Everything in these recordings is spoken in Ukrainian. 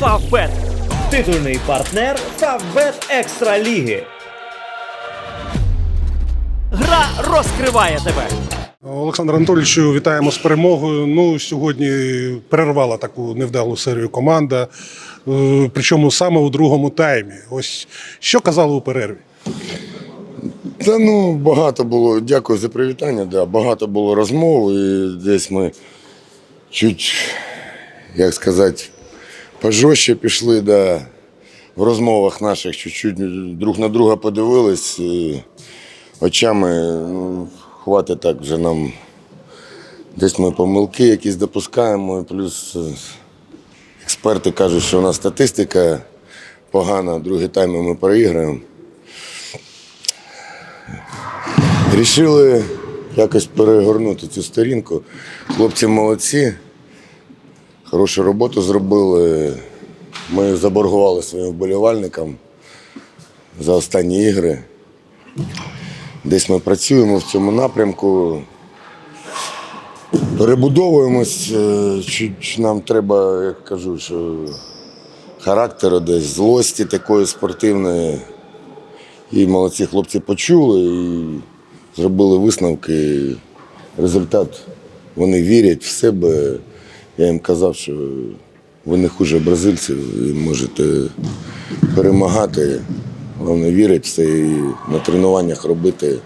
Фавбет. Титульний партнер Фавбет Екстра Ліги. Гра розкриває тебе. Олександр Анатолійовичу, вітаємо з перемогою. Ну, сьогодні перервала таку невдалу серію команда, е, причому саме у другому таймі. Ось що казали у перерві? Та ну багато було. Дякую за привітання. Да, багато було розмов, і десь ми чуть, як сказати, пожорстче пішли, да, в розмовах наших чуть-чуть друг на друга подивились і очами. Ну, хватить так вже нам. Десь ми помилки якісь допускаємо, плюс е, експерти кажуть, що у нас статистика погана, другий тайм ми переіграємо. Рішили якось перегорнути цю сторінку. Хлопці молодці, хорошу роботу зробили. Ми заборгували своїм вболівальникам за останні ігри. Десь ми працюємо в цьому напрямку. Перебудовуємось. е, Чуть нам треба, як кажу, що характеру десь, злості такої спортивної. І молодці хлопці почули і зробили висновки. Результат вони вірять в себе. Я їм казав, що ви не хуже бразильців і можете перемагати. Головне вірять в це і на тренуваннях робити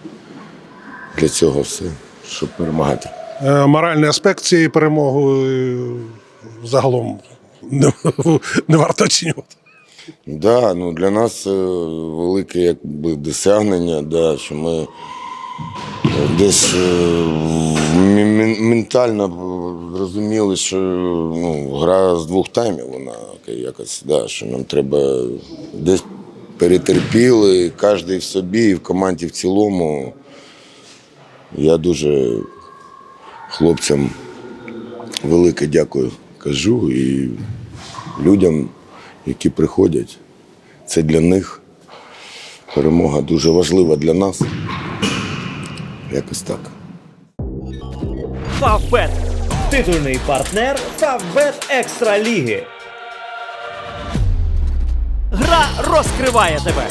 для цього все, щоб перемагати. Е, Моральний аспект цієї перемоги е, загалом не, не варто оцінювати. Да, ну для нас е, велике якби досягнення, да, що ми десь е, ментально зрозуміли, що ну, гра з двох таймів, вона якось, да, що нам треба десь перетерпіли, кожен в собі і в команді в цілому. Я дуже хлопцям велике дякую кажу і людям, які приходять. Це для них перемога дуже важлива для нас. Якось так. Фавбет. Титульний партнер Фавбет Екстра Ліги. Гра розкриває тебе.